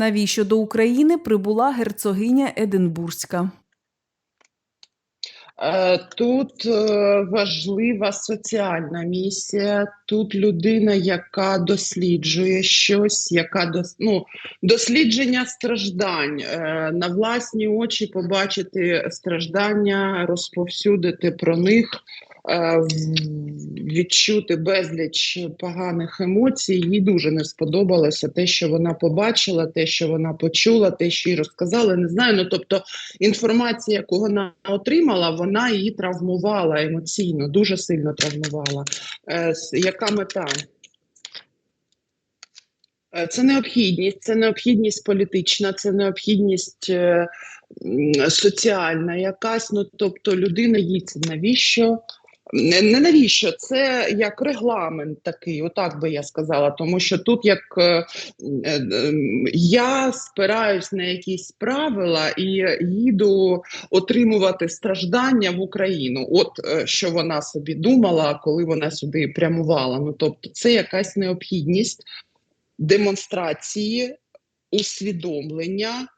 Навіщо до України прибула герцогиня Единбурзька? Е, Тут е, важлива соціальна місія. Тут людина, яка досліджує щось, яка дос, ну, дослідження страждань, Е, на власні очі побачити страждання, розповсюдити про них, відчути безліч поганих емоцій. Їй дуже не сподобалося те, що вона побачила, те, що вона почула, те, що їй розказали. Не знаю. Ну тобто інформація, яку вона отримала, вона її травмувала емоційно, дуже сильно травмувала. Е, яка мета? Е, Це необхідність, це необхідність політична, це необхідність е, соціальна якась. Ну тобто людина їй це навіщо? Не, навіщо, це як регламент такий, отак би я сказала. Тому що тут як е, е, я спираюсь на якісь правила і їду отримувати страждання в Україну. От е, що вона собі думала, коли вона сюди прямувала. Ну тобто, це якась необхідність демонстрації, усвідомлення,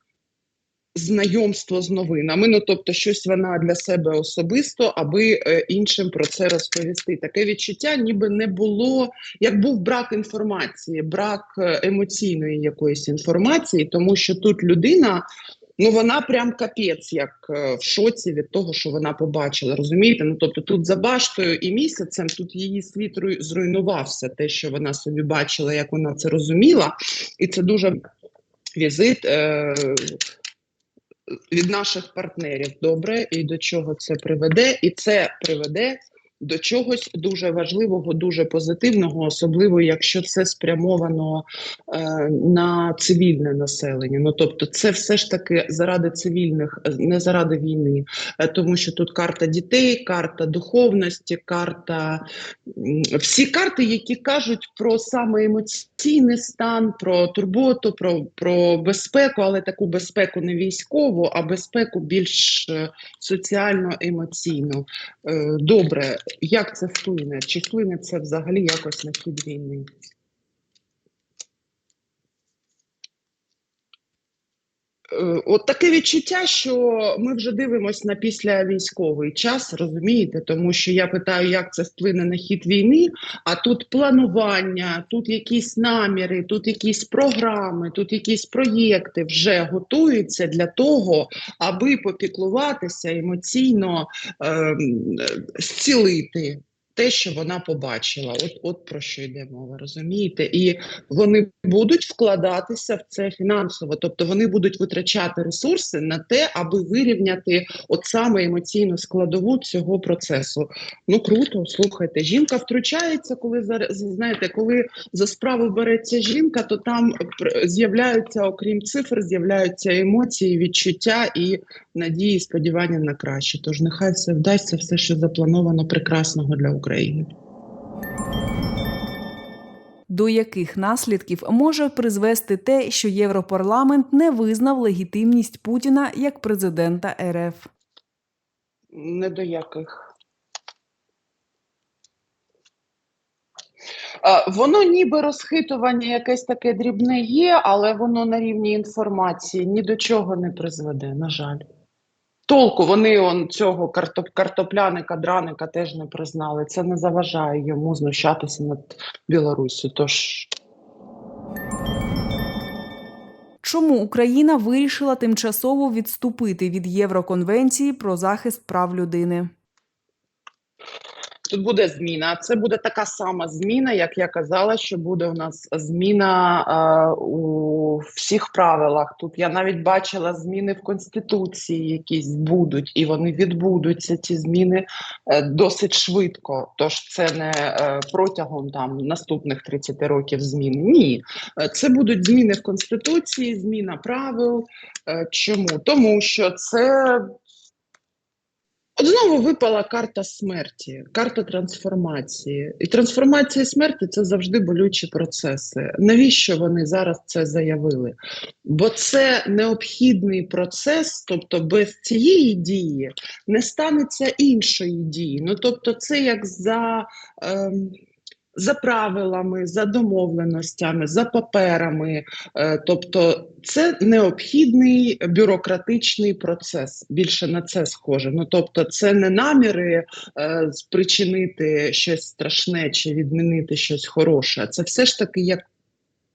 знайомство з новинами. Ну тобто, щось вона для себе особисто, аби е, іншим про це розповісти. Таке відчуття, ніби не було, як був брак інформації, брак е, емоційної якоїсь інформації, тому що тут людина. Ну, вона прям капець, як е, в шоці від того, що вона побачила. Розумієте? Ну тобто, тут за баштою і місяцем тут її світ зруйнувався, те, що вона собі бачила, як вона це розуміла, і це дуже візит е, від наших партнерів. Добре, і до чого це приведе? І це приведе до чогось дуже важливого, дуже позитивного, особливо якщо це спрямовано е, на цивільне населення. Ну тобто, це все ж таки заради цивільних, е, не заради війни, Е, тому що тут карта дітей, карта духовності, карта всі карти, які кажуть про саме емоційний стан, про турботу, про, про безпеку, але таку безпеку не військову, а безпеку більш е, соціально-емоційну. Е, Добре, як це вплине? Чи вплине це взагалі якось на хід війни? От таке відчуття, що ми вже дивимося на післявійськовий час, розумієте? Тому що я питаю, як це вплине на хід війни, а тут планування, тут якісь наміри, тут якісь програми, тут якісь проєкти вже готуються для того, аби попіклуватися емоційно ем, е, зцілити. Те, що вона побачила, от, от про що йде мова, розумієте? І вони будуть вкладатися в це фінансово, тобто вони будуть витрачати ресурси на те, аби вирівняти от саме емоційну складову цього процесу. Ну круто, слухайте. Жінка втручається, коли знаєте, коли за справу береться жінка, то там з'являються, окрім цифр, з'являються емоції, відчуття і надії, сподівання на краще. Тож нехай все вдасться, все, що заплановано прекрасного для. До яких наслідків може призвести те, що Європарламент не визнав легітимність Путіна як президента РФ? Не до яких. Воно ніби розхитування якесь таке дрібне є, але воно на рівні інформації ні до чого не призведе, на жаль. Толку вони он цього картоп, картопляника, драника теж не признали. Це не заважає йому знущатися над Білоруссю. Тож Чому Україна вирішила тимчасово відступити від Євроконвенції про захист прав людини? Тут буде зміна. Це буде така сама зміна, як я казала, що буде у нас зміна е, у всіх правилах. Тут я навіть бачила зміни в конституції, якісь будуть, і вони відбудуться. Ці зміни е, досить швидко. Тож це не е, протягом там наступних 30 років змін. Ні, Е, це будуть зміни в конституції, зміна правил. Е, чому? Тому що це От знову випала карта смерті, карта трансформації. І трансформація смерті це завжди болючі процеси. Навіщо вони зараз це заявили? Бо це необхідний процес, тобто без цієї дії не станеться іншої дії. Ну тобто, це як за. Ем, за правилами, за домовленостями, за паперами. Е, Тобто, це необхідний бюрократичний процес. Більше на це схоже. Ну тобто, це не наміри е, спричинити щось страшне чи відмінити щось хороше. Це все ж таки як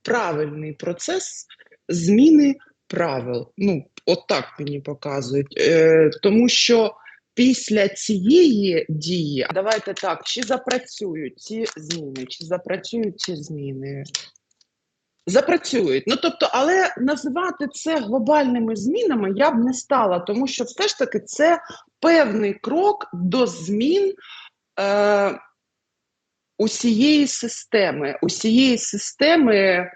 правильний процес зміни правил. Ну, от так мені показують. Е, тому що після цієї дії, давайте так, чи запрацюють ці зміни, чи запрацюють ці зміни. Запрацюють. Ну тобто, але називати це глобальними змінами я б не стала, тому що все ж таки це певний крок до змін е, усієї системи, усієї системи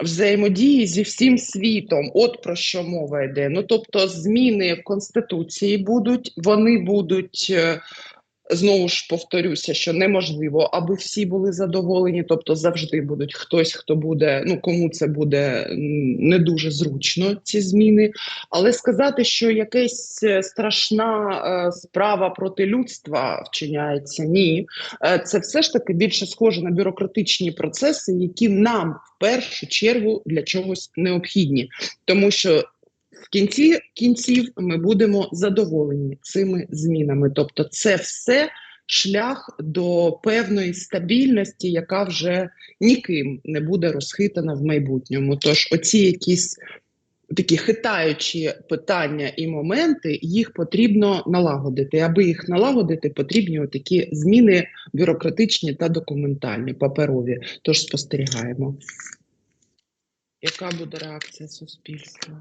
взаємодії зі всім світом. От про що мова йде. Ну тобто, зміни в Конституції будуть, вони будуть. Знову ж повторюся, що неможливо, аби всі були задоволені, тобто завжди будуть хтось, хто буде, ну кому це буде не дуже зручно, ці зміни. Але сказати, що якась е, страшна е, справа проти людства вчиняється, ні. Е, Це все ж таки більше схоже на бюрократичні процеси, які нам в першу чергу для чогось необхідні, тому що. В кінці кінців ми будемо задоволені цими змінами. Тобто, це все шлях до певної стабільності, яка вже ніким не буде розхитана в майбутньому. Тож, оці якісь такі хитаючі питання і моменти, їх потрібно налагодити. Аби їх налагодити, потрібні такі зміни бюрократичні та документальні, паперові. Тож спостерігаємо. Яка буде реакція суспільства?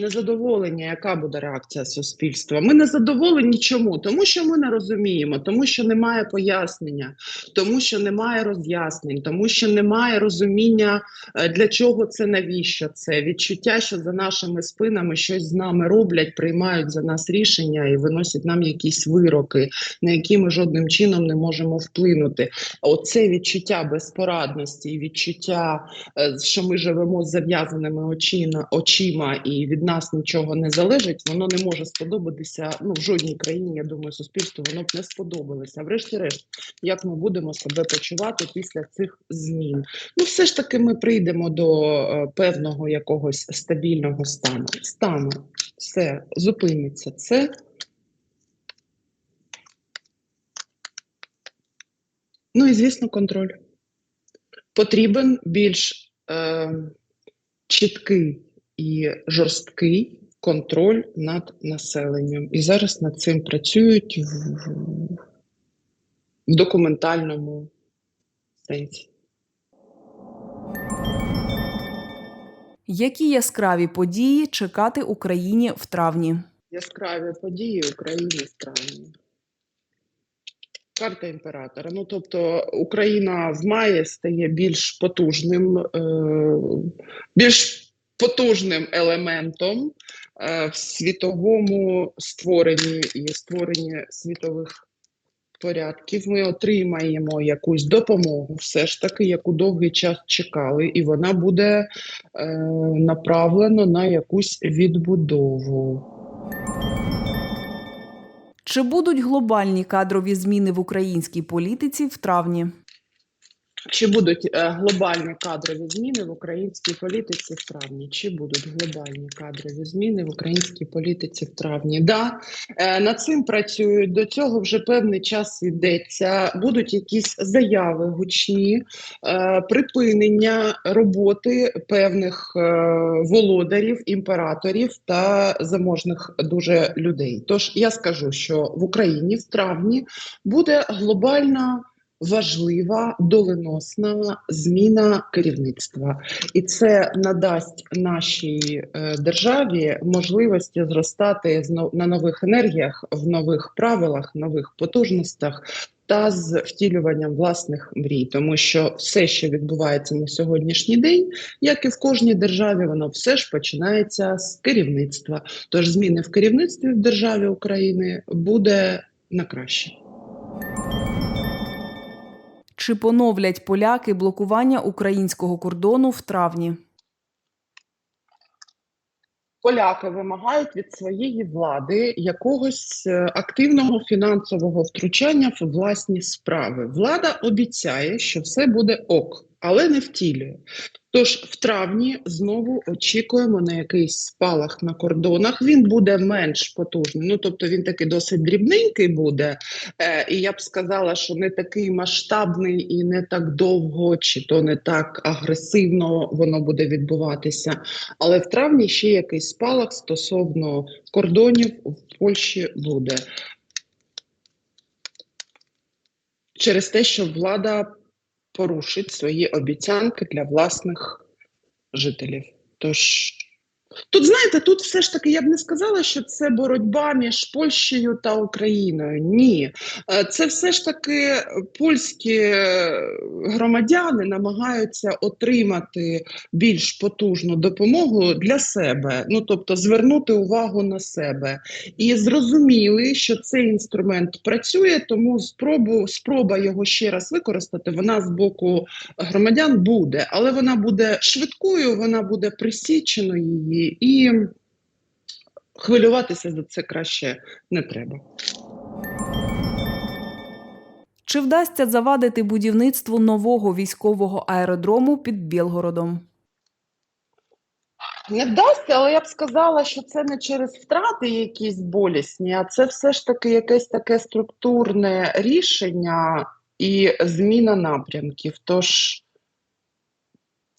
Незадоволення, яка буде реакція суспільства? Ми не задоволені чому? Тому що ми не розуміємо, тому що немає пояснення, тому що немає роз'яснень, тому що немає розуміння, е, для чого це, навіщо це, відчуття, що за нашими спинами щось з нами роблять, приймають за нас рішення і виносять нам якісь вироки, на які ми жодним чином не можемо вплинути. Оце відчуття безпорадності, відчуття е, що ми живемо з зав'язаними очима, і від нас нічого не залежить, воно не може сподобатися ну, в жодній країні, я думаю, суспільству воно б не сподобалося. Врешті-решт, як ми будемо себе почувати після цих змін? Ну, все ж таки, ми прийдемо до е, певного якогось стабільного стану. Стану, все, зупиниться це. Ну і звісно, контроль. Потрібен більш е, чіткий і жорсткий контроль над населенням. І зараз над цим працюють в, в- документальному сенсі. Які яскраві події чекати Україні в травні? Яскраві події України в травні. Карта імператора. Ну, тобто Україна в маї стає більш потужним, е, більш потужним елементом е, в світовому створенні і створенні світових порядків. Ми отримаємо якусь допомогу, все ж таки, яку довгий час чекали, і вона буде е, направлена на якусь відбудову. Чи будуть глобальні кадрові зміни в українській політиці в травні? Чи будуть е, глобальні кадрові зміни в українській політиці в травні? Чи будуть глобальні кадрові зміни в українській політиці в травні? Да, е, над цим працюють. До цього вже певний час йдеться. Будуть якісь заяви гучні, е, припинення роботи певних володарів, імператорів та заможних дуже людей. Тож я скажу, що в Україні в травні буде глобальна важлива доленосна зміна керівництва, і це надасть нашій е, державі можливості зростати на нових енергіях, в нових правилах, нових потужностях. Та з втілюванням власних мрій, тому що все, що відбувається на сьогоднішній день, як і в кожній державі, воно все ж починається з керівництва. Тож зміни в керівництві в державі України буде на краще. Чи поновлять поляки блокування українського кордону в травні? Поляки вимагають від своєї влади якогось е, активного фінансового втручання в власні справи. Влада обіцяє, що все буде ок, але не втілює. Тож в травні знову очікуємо на якийсь спалах на кордонах. Він буде менш потужний. Ну тобто він такий досить дрібненький буде. Е, і я б сказала, що не такий масштабний і не так довго, чи то не так агресивно воно буде відбуватися. Але в травні ще якийсь спалах стосовно кордонів в Польщі буде. Через те, що влада порушить свої обіцянки для власних жителів. Тож тут, знаєте, тут все ж таки я б не сказала, що це боротьба між Польщею та Україною. Ні, Е, це все ж таки польські е, громадяни намагаються отримати більш потужну допомогу для себе, ну тобто звернути увагу на себе. І зрозуміли, що цей інструмент працює, тому спробу, спроба його ще раз використати, вона з боку громадян буде, але вона буде швидкою, вона буде присічено її, і хвилюватися за це краще не треба. Чи вдасться завадити будівництву нового військового аеродрому під Білгородом? Не вдасться, але я б сказала, що це не через втрати якісь болісні, а це все ж таки якесь таке структурне рішення і зміна напрямків. Тож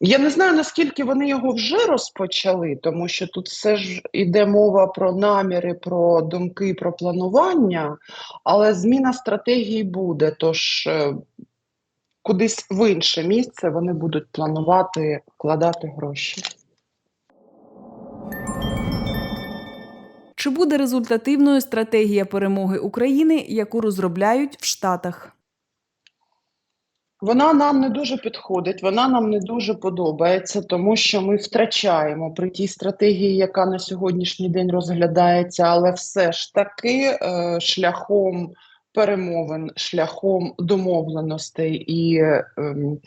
я не знаю, наскільки вони його вже розпочали, тому що тут все ж іде мова про наміри, про думки, про планування, але зміна стратегії буде. Тож е, кудись в інше місце вони будуть планувати вкладати гроші. Чи буде результативною стратегія перемоги України, яку розробляють в Штатах? Вона нам не дуже підходить, вона нам не дуже подобається, тому що ми втрачаємо при тій стратегії, яка на сьогоднішній день розглядається, але все ж таки е, шляхом перемовин, шляхом домовленостей і ем,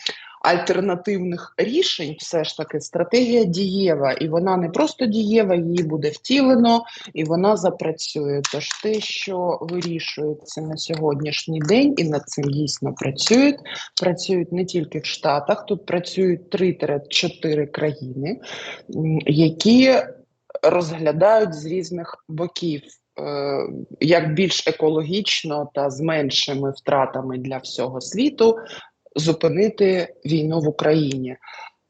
альтернативних рішень, все ж таки стратегія дієва, і вона не просто дієва, її буде втілено і вона запрацює. Тож те, що вирішується на сьогоднішній день, і над цим дійсно працюють, працюють не тільки в Штатах, тут працюють 3-4 країни, які розглядають з різних боків. е, Як більш екологічно та з меншими втратами для всього світу зупинити війну в Україні.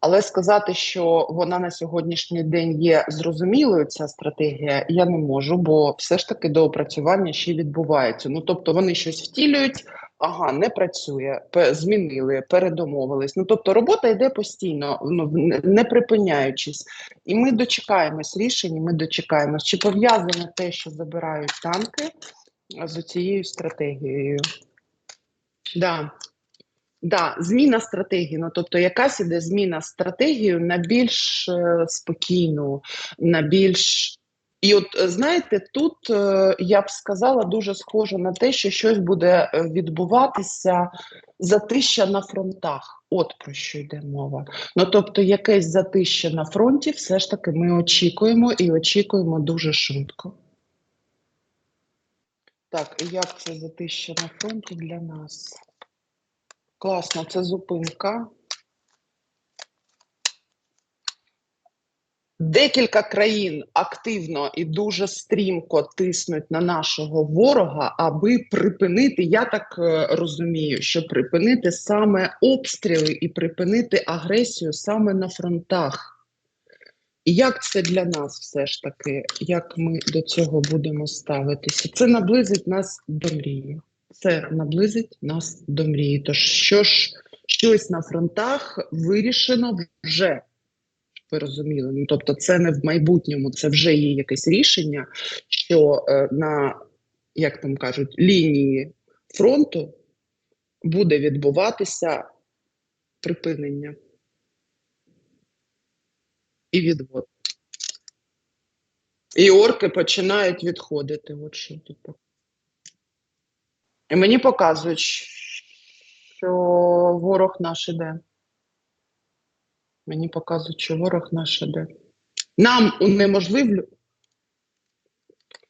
Але сказати, що вона на сьогоднішній день є зрозумілою, ця стратегія, я не можу, бо все ж таки доопрацювання ще відбувається. Ну тобто вони щось втілюють, ага, не працює, змінили, передомовились. Ну тобто робота йде постійно, ну не- припиняючись. І ми дочекаємось рішень, ми дочекаємось, чи пов'язане те, що забирають танки з цією стратегією. Да. Да, зміна стратегії. Ну тобто, якась іде зміна стратегію на більш е, спокійну, на більш. І от е, знаєте, тут е, я б сказала дуже схоже на те, що щось буде відбуватися затища на фронтах. От про що йде мова. Ну тобто, якесь затища на фронті, все ж таки ми очікуємо і очікуємо дуже швидко. Так, як це затища на фронті для нас? Класно, це зупинка. Декілька країн активно і дуже стрімко тиснуть на нашого ворога, аби припинити, я так е, розумію, що припинити саме обстріли і припинити агресію саме на фронтах. І як це для нас все ж таки, як ми до цього будемо ставитися? Це наблизить нас до мрії. Це наблизить нас до мрії. Тож що ж, щось на фронтах вирішено вже. Ви розуміли? Ну, тобто, це не в майбутньому, це вже є якесь рішення, що е, на, як там кажуть, лінії фронту буде відбуватися припинення і відвод. І орки починають відходити. От що тут. І мені показують, що ворог наш іде. Мені показують, що ворог наш іде. Нам унеможливлю.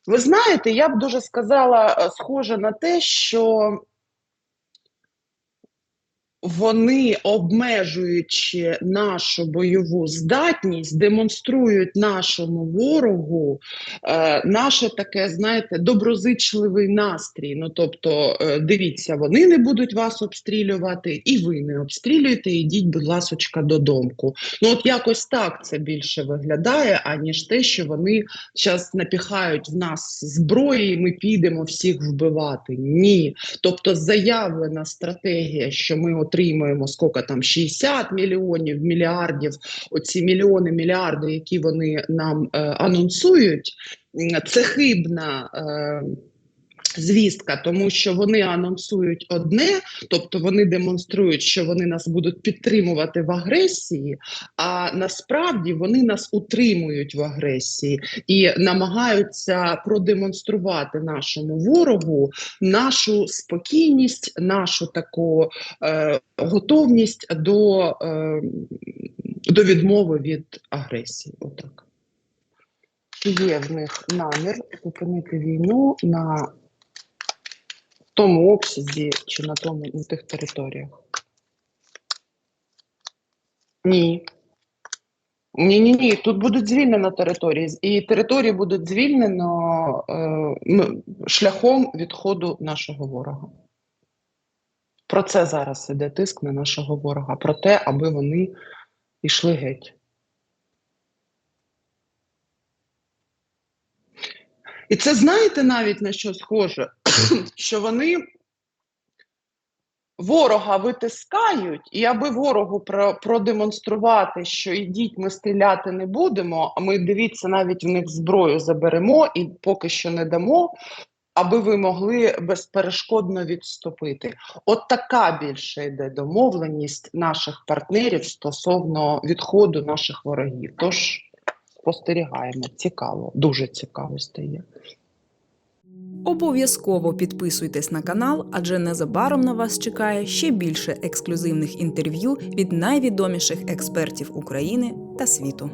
Ви знаєте, я б дуже сказала, е, схоже на те, що вони, обмежуючи нашу бойову здатність, демонструють нашому ворогу е, наше таке, знаєте, доброзичливий настрій. Ну тобто, е, дивіться, вони не будуть вас обстрілювати, і ви не обстрілюєте. Ідіть, будь ласочка, додомку. Ну от якось так це більше виглядає, аніж те, що вони зараз напіхають в нас зброї, і ми підемо всіх вбивати. Ні. Тобто заявлена стратегія, що ми отримаємо скільки там 60 мільйонів, мільярдів, оці мільйони, мільярди, які вони нам е, анонсують, це хибна. Е, Звістка, тому що вони анонсують одне, тобто вони демонструють, що вони нас будуть підтримувати в агресії, а насправді вони нас утримують в агресії і намагаються продемонструвати нашому ворогу нашу спокійність, нашу таку е, готовність до, е, до відмови від агресії. Отак. Є в них намір зупинити війну на тому обсязі чи на тому на тих територіях? Ні. Ні, ні, ні. Тут будуть звільнено території, і території будуть звільнено е, шляхом відходу нашого ворога. Про це зараз іде тиск на нашого ворога, про те, аби вони йшли геть. І це знаєте навіть на що схоже? що вони ворога витискають, і аби ворогу про, продемонструвати, що ідіть, ми стріляти не будемо, а ми дивіться, навіть в них зброю заберемо і поки що не дамо, аби ви могли безперешкодно відступити. От така більше йде домовленість наших партнерів стосовно відходу наших ворогів. Тож спостерігаємо, цікаво, дуже цікаво стає. Обов'язково підписуйтесь на канал, адже незабаром на вас чекає ще більше ексклюзивних інтерв'ю від найвідоміших експертів України та світу.